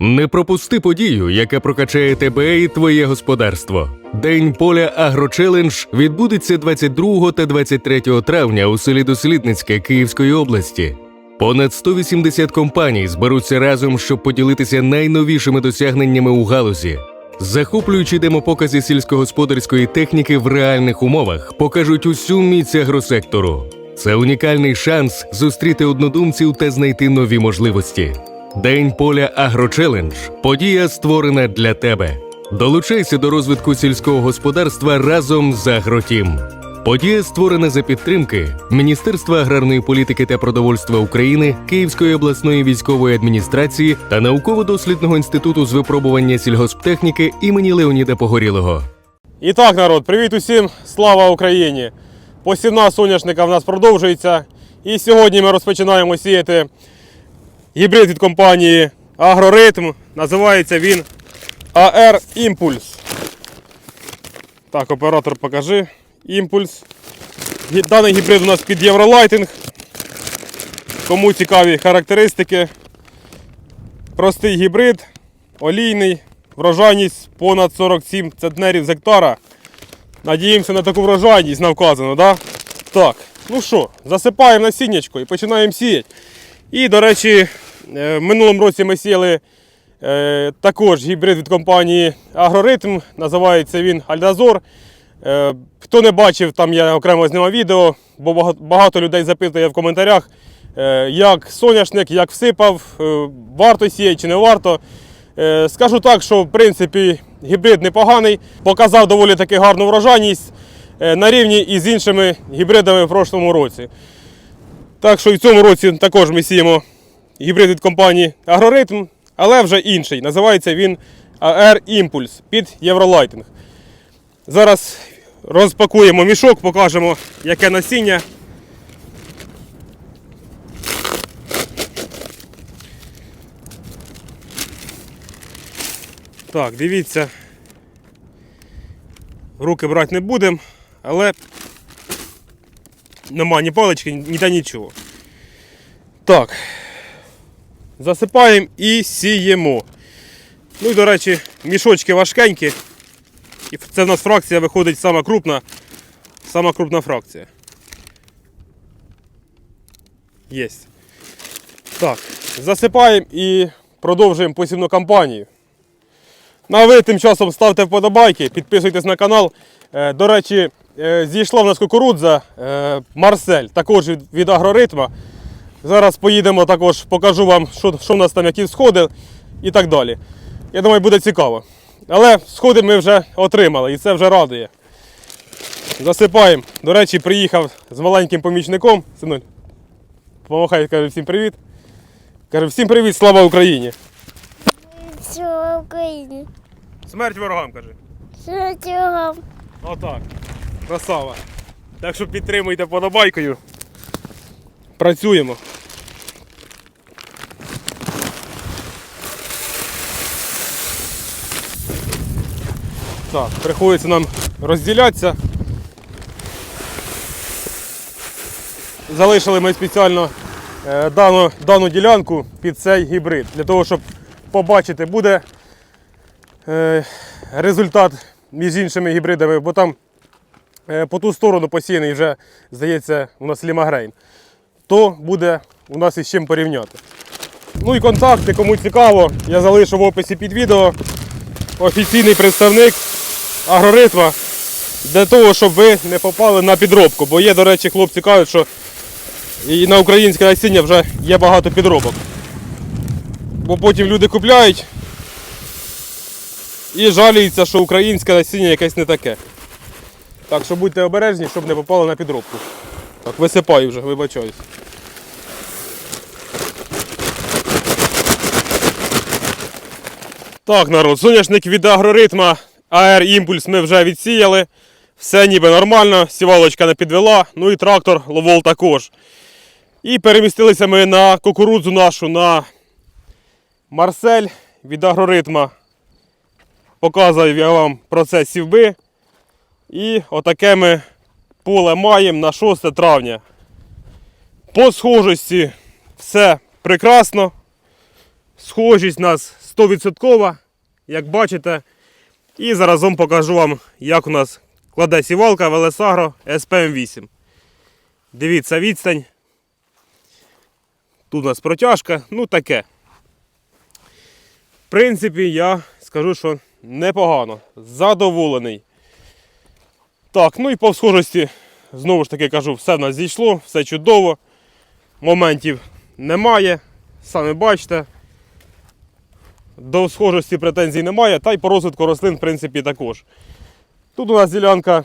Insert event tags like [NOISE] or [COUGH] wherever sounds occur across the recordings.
Не пропусти подію, яка прокачає тебе і твоє господарство. День поля Агрочелендж відбудеться 22 та 23 травня у селі Дослідницьке Київської області. Понад 180 компаній зберуться разом, щоб поділитися найновішими досягненнями у галузі. Захоплюючі демопокази сільськогосподарської техніки в реальних умовах покажуть усю міць агросектору. Це унікальний шанс зустріти однодумців та знайти нові можливості. День поля Агрочелендж подія створена для тебе. Долучайся до розвитку сільського господарства разом з Агротім. Подія створена за підтримки Міністерства аграрної політики та продовольства України, Київської обласної військової адміністрації та науково-дослідного інституту з випробування сільгосптехніки імені Леоніда Погорілого. І так, народ, привіт усім! Слава Україні! Посівна соняшника в нас продовжується. І сьогодні ми розпочинаємо сіяти гібрид від компанії Агроритм. Називається він AR Impulse. Так, оператор покажи. Імпульс. Даний гібрид у нас під Євролайтинг. Кому цікаві характеристики. Простий гібрид, олійний, врожайність понад 47 центнерів з гектара. Надіємося на таку врожайність, нам вказано, да? Так, ну що, засипаємо насіннячко і починаємо сіяти. І, до речі, в минулому році ми сіяли е, також гібрид від компанії Агроритм. Називається він Альдазор. Е, хто не бачив, там я окремо знімав відео, бо багато людей запитує в коментарях, е, як соняшник, як всипав, е, варто сіяти чи не варто. Е, Скажу так, що в принципі гібрид непоганий, показав доволі таки гарну врожайність е, на рівні із іншими гібридами в прошлому році. Так що і в цьому році також ми сіємо гібрид від компанії Агроритм, але вже інший. Називається він AR Impulse під Євролайтинг. Зараз розпакуємо мішок, покажемо, яке насіння. Так, дивіться. Руки брати не будемо, але нема ні палички, ні та нічого. Так. Засипаємо і сіємо. Ну і, до речі, мішочки важкенькі. І це в нас фракція виходить сама крупна. Сама крупна фракція. Єсть. Так, засипаємо і продовжуємо посівну кампанію. Ну а ви тим часом ставте вподобайки, підписуйтесь на канал. Е, До речі, е, зійшла в нас кукурудза е, Марсель, також від, агроритма. Зараз поїдемо також, покажу вам, що, що в нас там, які сходи і так далі. Я думаю, буде цікаво. Але сходи ми вже отримали і це вже радує. Засипаємо. До речі, приїхав з маленьким помічником. Синуль, помахай, каже всім привіт. Каже, всім привіт, слава Україні! Слава Україні. Смерть ворогам, каже. Слава цього. Отак. Красава. Так що підтримуйте подобайкою. Працюємо. Так, приходиться нам розділятися. Залишили ми спеціально е, дану, дану ділянку під цей гібрид. Для того, щоб побачити, буде е, результат між іншими гібридами, бо там е, по ту сторону посіяний вже, здається, у нас лімагрейн. То буде у нас із чим порівняти. Ну і контакти, кому цікаво, я залишу в описі під відео. Офіційний представник агроритма для того, щоб ви не попали на підробку. Бо є, до речі, хлопці кажуть, що і на українське насіння вже є багато підробок. Бо потім люди купляють і жаліються, що українське насіння якесь не таке. Так що будьте обережні, щоб не попали на підробку. Так, висипаю вже, вибачаюсь. Так, народ, соняшник від агроритма AR Імпульс ми вже відсіяли. Все ніби нормально, сівалочка не підвела, ну і трактор ловол також. І перемістилися ми на кукурудзу нашу на Марсель від агроритма. Показую я вам процес сівби. І отаке ми поле маємо на 6 травня. По схожості все прекрасно. Схожість у нас 100%, як бачите. І заразом покажу вам, як у нас кладе сівалка Велесагро SPM8. Дивіться відстань. Тут у нас протяжка, ну таке. В принципі, я скажу, що непогано. Задоволений. Так, ну і по схожості, знову ж таки кажу, все в нас зійшло, все чудово. Моментів немає. Самі бачите. До схожості претензій немає, та й по розвитку рослин, в принципі, також. Тут у нас ділянка,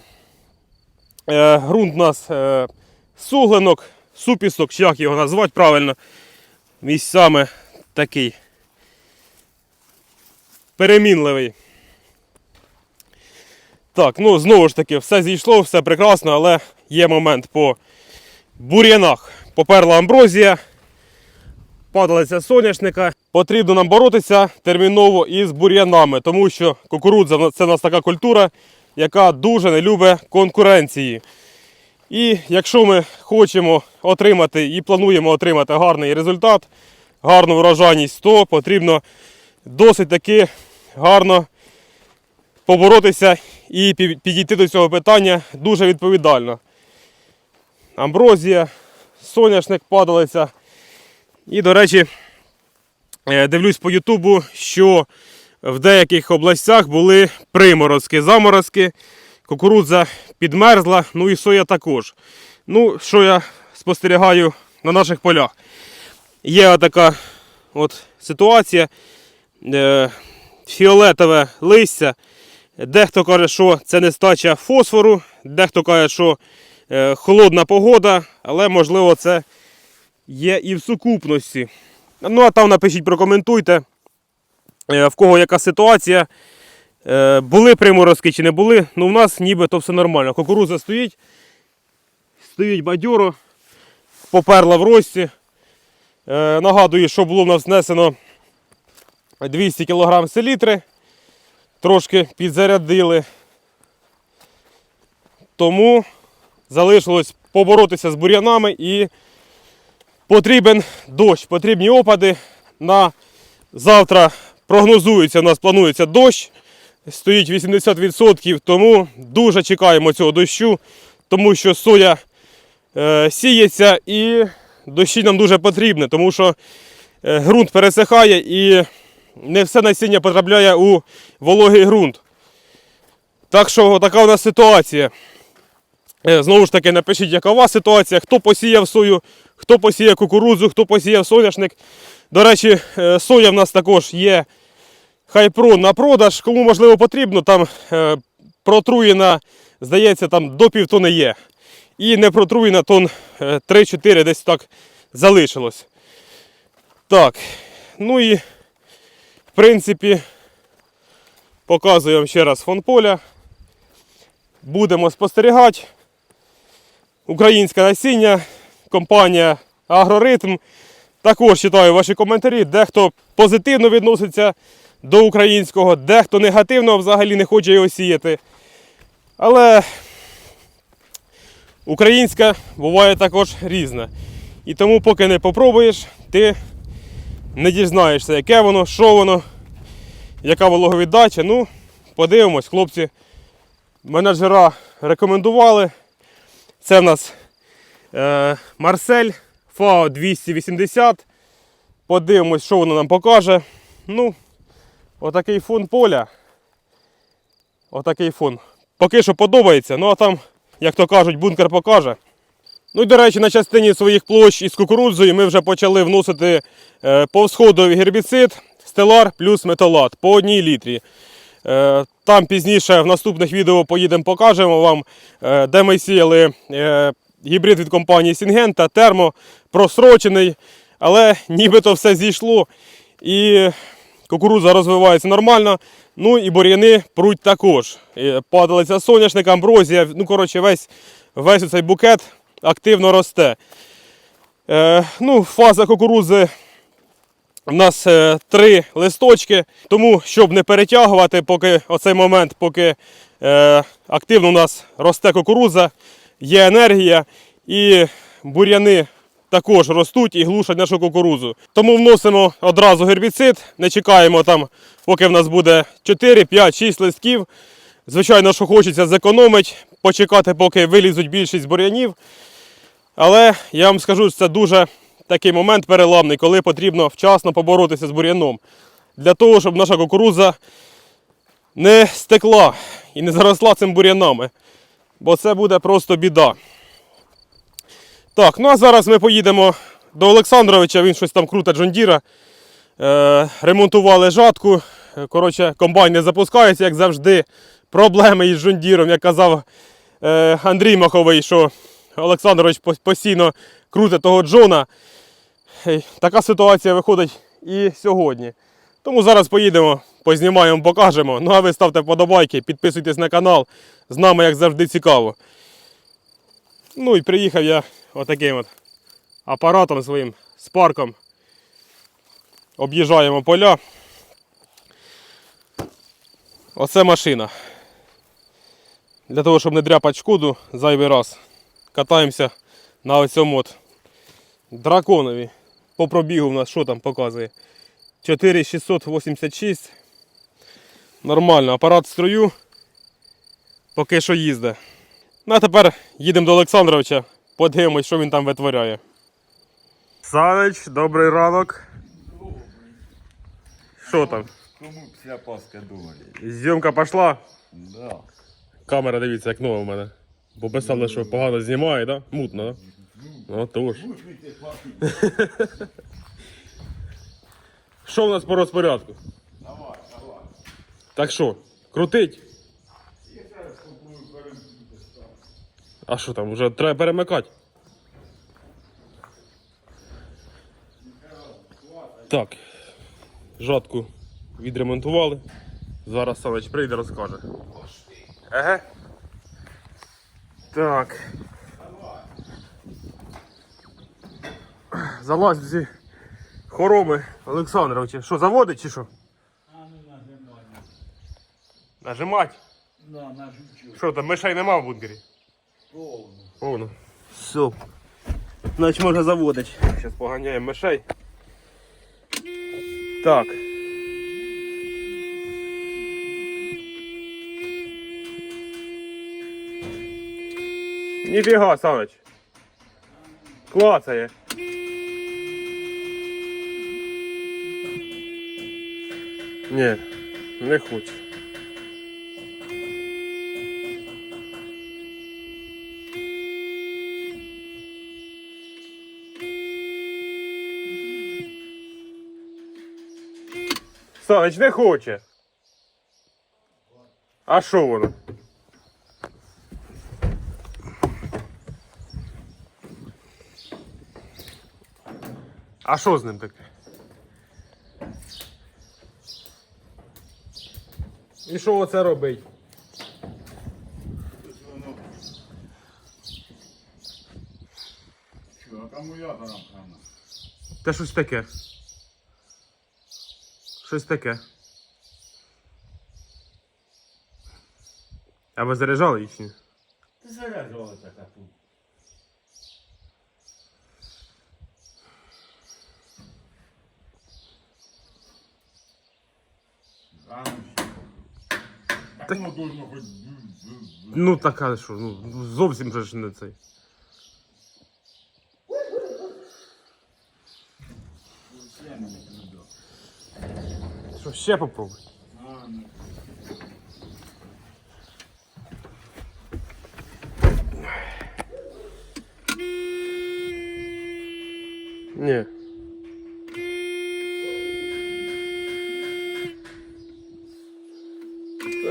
е, ґрунт у нас е, суглинок, супісок, чи як його назвати правильно. Місцями такий перемінливий. Так, ну знову ж таки, все зійшло, все прекрасно, але є момент по бур'янах. Поперла амброзія, падалиця соняшника. Потрібно нам боротися терміново із бур'янами, тому що кукурудза це в нас така культура, яка дуже не любить конкуренції. І якщо ми хочемо отримати і плануємо отримати гарний результат, гарну врожайність, то потрібно досить таки гарно поборотися і підійти до цього питання дуже відповідально. Амброзія, соняшник падалиця. І, до речі, е, дивлюсь по Ютубу, що в деяких областях були приморозки, заморозки, кукурудза підмерзла, ну і соя також. Ну, що я спостерігаю на наших полях? Є така от ситуація. Е, фіолетове листя. Дехто каже, що це нестача фосфору, дехто каже, що е, холодна погода, але можливо це є і в сукупності. Ну, а там напишіть, прокоментуйте, е, в кого яка ситуація. Е, були приморозки чи не були. Ну, в нас нібито все нормально. Кукуруза стоїть, стоїть бадьоро, поперла в рості. Нагадую, що було в нас внесено 200 кг селітри. Трошки підзарядили. Тому залишилось поборотися з бур'янами і потрібен дощ, потрібні опади. На завтра прогнозується, у нас планується дощ. Стоїть 80%, тому дуже чекаємо цього дощу, тому що соя е, сіється і дощі нам дуже потрібні, тому що е, ґрунт пересихає і не все насіння потрапляє у вологий ґрунт. Так що така у нас ситуація. Е, Знову ж таки, напишіть, яка у вас ситуація, хто посіяв сою, хто посіяв кукурудзу, хто посіяв соняшник. До речі, е, соя в нас також є хайпро на продаж. Кому можливо потрібно, там е, протруєна, здається, там до півтони є. І не протруєна тон е, 3-4 десь так залишилось. Так, ну і принципі, показую вам ще раз фон поля. Будемо спостерігати. Українське насіння, компанія Агроритм. Також читаю ваші коментарі. Дехто позитивно відноситься до українського, дехто негативно взагалі не хоче його сіяти. Але українська буває також різна. І тому, поки не попробуєш, ти не дізнаєшся, яке воно, що воно, яка вологовіддача. Ну, подивимось, хлопці менеджера рекомендували. Це в нас е, Марсель ФАО 280. Подивимось, що воно нам покаже. Ну, отакий фон поля. Отакий фон. Поки що подобається, ну а там, як то кажуть, бункер покаже. Ну і до речі, на частині своїх площ із кукурудзою ми вже почали вносити е, повсходовий гербіцид Стелар плюс металат по одній літрі. Е, Там пізніше в наступних відео поїдемо, покажемо вам, е, де ми сіяли гібрид від компанії Сінгента, термо, просрочений, але нібито все зійшло. І кукурудза розвивається нормально. Ну і бур'яни пруть також. Падалиця соняшника, амброзія, ну коротше, весь, весь цей букет активно росте. Е, ну, фаза кукурудзи у нас е, три листочки, тому щоб не перетягувати, поки оцей момент, поки е, активно у нас росте кукурудза, є енергія і бур'яни також ростуть і глушать нашу кукурузу. Тому вносимо одразу гербіцид, не чекаємо там, поки в нас буде 4, 5, 6 листків. Звичайно, що хочеться зекономити, почекати, поки вилізуть більшість бур'янів. Але я вам скажу, що це дуже такий момент переламний, коли потрібно вчасно поборотися з бур'яном. Для того, щоб наша кукурудза не стекла і не заросла цим бур'янами. Бо це буде просто біда. Так, ну а зараз ми поїдемо до Олександровича, він щось там крутить Джондіра. Е, ремонтували жатку. Е, Коротше, комбайн не запускається, як завжди. Проблеми із Джондіром, як казав е, Андрій Маховий, що Олександрович постійно крутить того Джона. Така ситуація виходить і сьогодні. Тому зараз поїдемо, познімаємо, покажемо. Ну а ви ставте вподобайки, підписуйтесь на канал. З нами, як завжди, цікаво. Ну і приїхав я отаким от апаратом своїм з парком. Об'їжджаємо поля. Оце машина. Для того, щоб не дряпати шкоду зайвий раз. Катаємося на оцьому от драконові. По пробігу в нас що там показує? 4686. Нормально, апарат в строю. Поки що їздить. Ну а тепер їдемо до Олександровича, подивимось, що він там витворяє. Санич, добрий ранок. Що там? Кому після Пасхи думали? Зйомка пішла. Да. Камера, дивіться, як нова в мене. Бо писали, що погано знімає, да? Мутно, да? Ну тож. Що в нас по розпорядку? Давай, давай. Так що, крутить? А що там, вже треба перемикати? Так. Жатку відремонтували. Зараз Саныч прийде розкаже. Еге. Так. Залазь в ці хороми Олександровича. Що, заводить чи що? А ну Нажимать? Да, на жучу. Що там, мишей нема в бункері? Повно. Повно. Все. Значить можна заводити. Зараз поганяємо мишей. Так. Ніфіга, Саныч. Клацає. Ні, не хоче. Саныч не хоче. А що воно? А що з ним таке? І що оце робить? Що, акумулятор напевно. Та щось таке. Щось таке. А ви заряджали їх? Ти заряджала така Ну така що, ну зовсім же ж не цей. Що ще попробуй? Ні.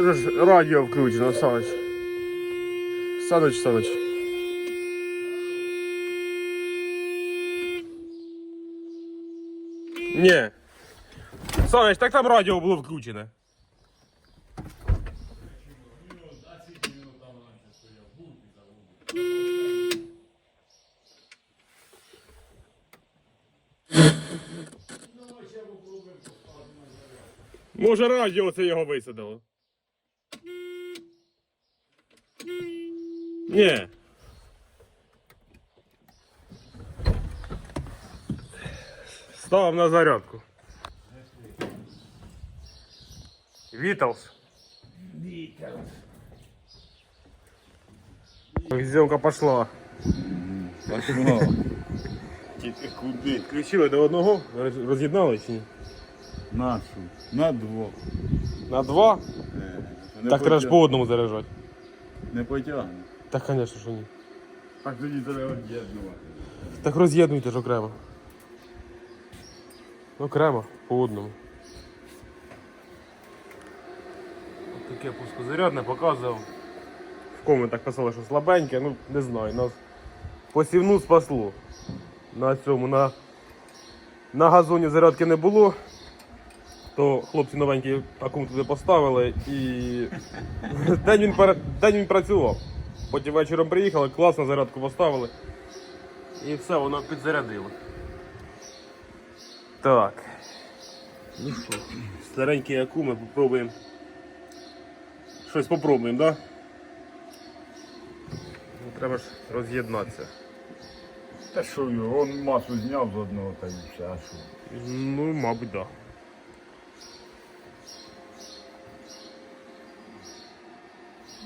Це ж Радіо включено, Саныч. Саныч, Саныч. Ні. Саныч, так там радіо було включене. Може радіо це його висадило? Ні. Став на зарядку. Віталс. Зйомка пошла. Пошло. Тільки куди? Включили до одного, роз- роз'єднали чи ні? Нашу. На двох. На два? Е, не Так треба ж по одному заряджати. Не потягне. Так, звісно, що ні. Так тоді треба об'єднувати. Так роз'єднуйте ж окремо. Окремо, по одному. Ось таке пускозарядне показував. В коментах писали, що слабеньке, ну не знаю, нас посівну спасло. На цьому, на, на газоні зарядки не було. То хлопці новенькі акум туди поставили і [LAUGHS] день він, пере- день він працював. Потім вечором приїхали, класно зарядку поставили. І все, воно підзарядило. Так. Ну що, старенький акуми, попробуємо. Щось попробуємо, так? Да? Ну, треба ж роз'єднатися. Та що його, он масу зняв з одного та й все, а що? Ну, мабуть, так. Да.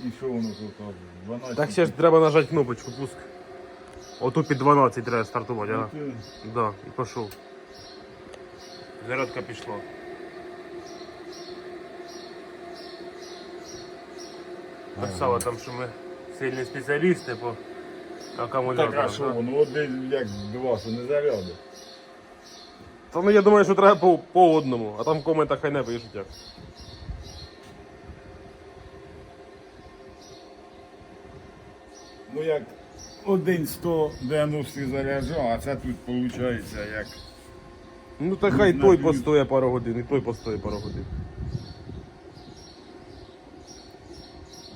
І що воно робить? 12. Так ще ж треба нажати кнопочку пуск. Оту під 12 треба стартувати, ага. Ти- Да, і пішов. Зарядка пішла. Писали там, що ми сильні спеціалісти по акумуляторам. Так, а що да? воно? От десь як два, що не заряди. Та ну я думаю, що треба по, по одному, а там в коментах хай не пишуть як. Як один 190 заряджав, а це тут виходить як. Ну та хай той плюс. постоє пару годин, і той постоє пару годин.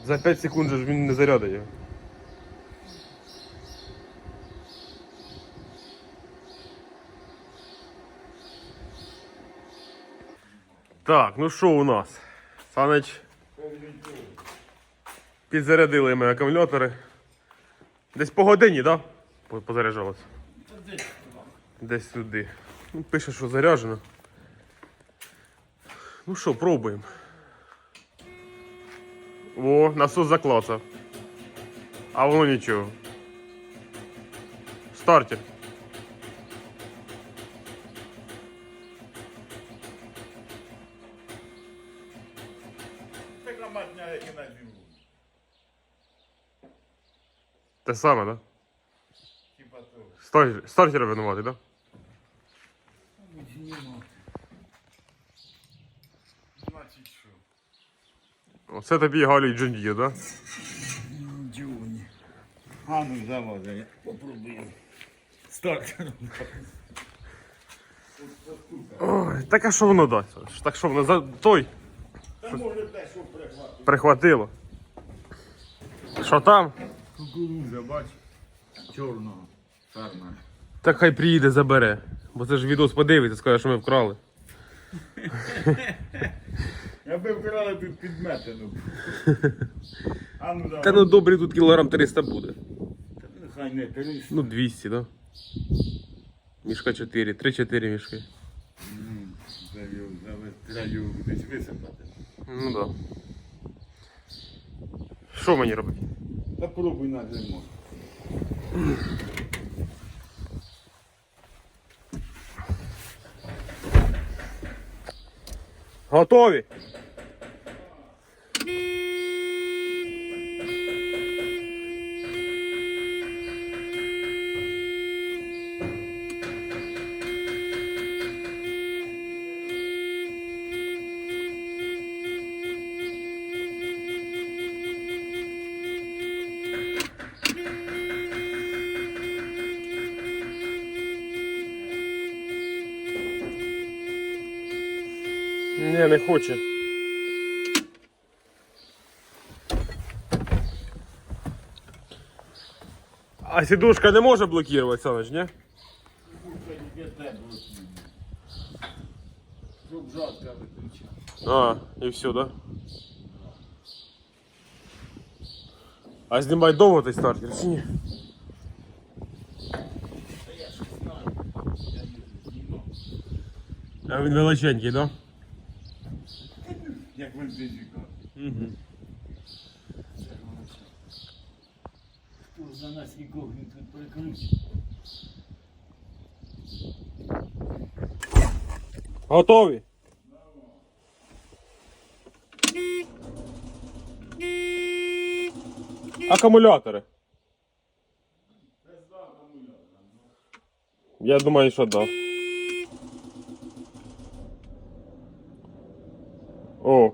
За 5 секунд же ж він не його. Так, ну що у нас? Саныч, підзарядили ми акумулятори. Десь по годині, так? Да? Позаряджалось? Десь сюди. Ну, пише, що заряджено. Ну що, пробуємо. О, насос заклацав. А воно нічого. Стартер. Матня, як і на Те саме, так? Да? Типа того. Стартер, стартер винуватий, так? Значить що? Да? Оце тобі Галій Джондія, так? Да? Дюні. А ну заводи, я попробую. Стартер. Ой, так а що воно дасть? Так що воно за той Та може те, що прихватить. прихватило. Що там? Кукуруза, бач. Чорного. Чорна. Так хай приїде, забере. Бо це ж відос подивиться, скаже, що ми вкрали. [LAUGHS] Аби вкрали тут підметено. А ну. Та ну добрий тут кілограм 300 буде. Та Нехай не 300. Ну 200, да? Мішка 4, 3-4 мішки. Ну, його треба його десь висипати. Ну да. Що мені робити? Та пробуй на зиму. Готові? Ні, не хоче. А сидушка не може блокувати, Саныч, ні? Щоб жатка виключати. А, і все, да? А знімай довго той стартер, чи ні? Та я ж знаю. Я її знімав. А він величенький, так? Як вантажівка. Угу. Хто за нас нікого не тут прикрутить? Готові? Акумулятори. Я думаю, що да. О.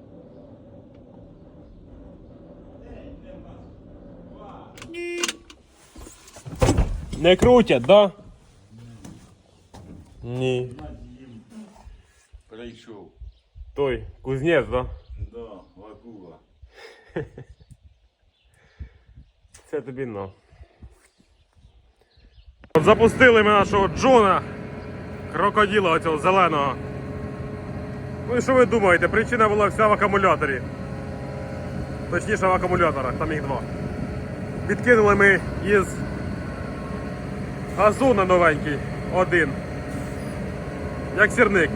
Не крутять, да? Ні. Прийшов. Той, кузнець, да? Да, вакула. [LAUGHS] Це тобі на. От запустили ми нашого Джона, крокодила оцього зеленого. Ну і що ви думаєте? Причина була вся в акумуляторі. Точніше в акумуляторах, там їх два. Відкинули ми із газона новенький один. Як сірник.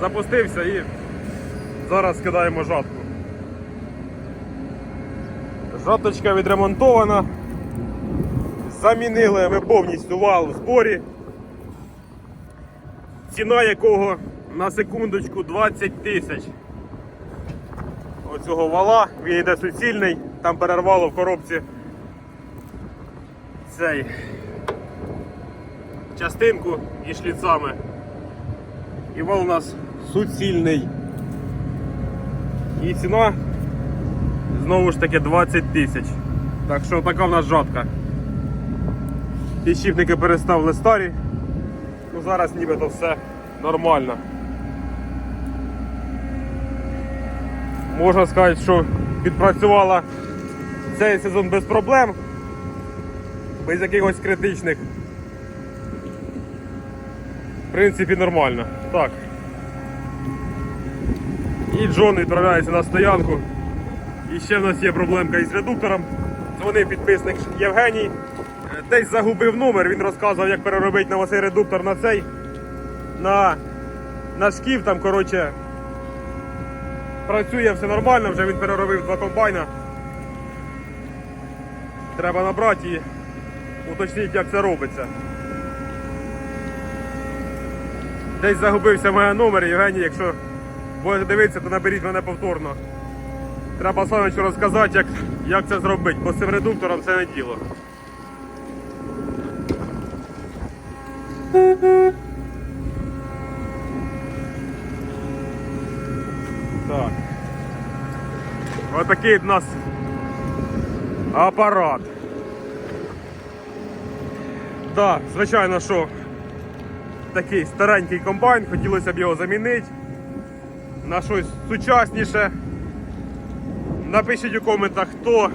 Запустився і зараз скидаємо жатку. Жаточка відремонтована. Замінили ми повністю вал в зборі. Ціна якого на секундочку 20 тисяч. Оцього вала, він йде суцільний, там перервало в коробці цей частинку і шліцами. І вал у нас суцільний. І ціна Знову ж таки 20 тисяч. Так що така в нас жатка. Підшипники переставили старі. Ну зараз нібито все нормально. Можна сказати, що відпрацювала цей сезон без проблем, без якихось критичних. В принципі, нормально. Так. І Джон відправляється на стоянку. І ще в нас є проблемка із редуктором. Дзвонив підписник Євгеній. Е, Десь загубив номер, він розказував, як переробити на цей редуктор на цей. На, на шків там, коротше. Працює все нормально, вже він переробив два комбайна. Треба набрати і уточнити, як це робиться. Десь загубився моє номер, Євгеній, якщо будете дивитися, то наберіть мене повторно. Треба Санычу розказати, як, як це зробити, бо з цим редуктором це не діло. Так. Отакий в нас апарат. Так, звичайно, що такий старенький комбайн, хотілося б його замінити на щось сучасніше. Напишіть у коментах, хто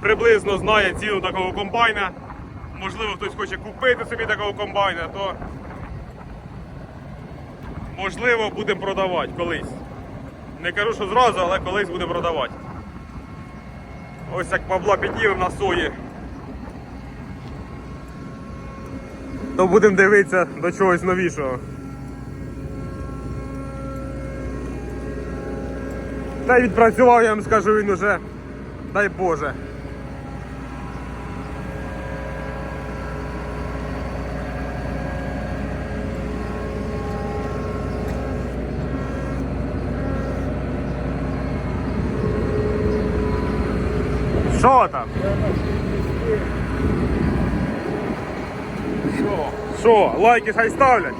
приблизно знає ціну такого комбайна. Можливо, хтось хоче купити собі такого комбайна, то можливо будемо продавати колись. Не кажу, що зразу, але колись будемо продавати. Ось як Павла піднімемо на сої. То будемо дивитися до чогось новішого. Та й відпрацював, я вам скажу, він уже, дай Боже. Що там? Що? Що, лайки хай ставлять?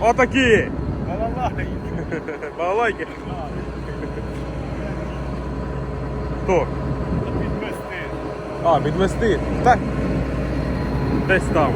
Отакі! Балалайки. [LAUGHS] Балалайки. Хто? Підвести. А, підвести. Так. Десь там.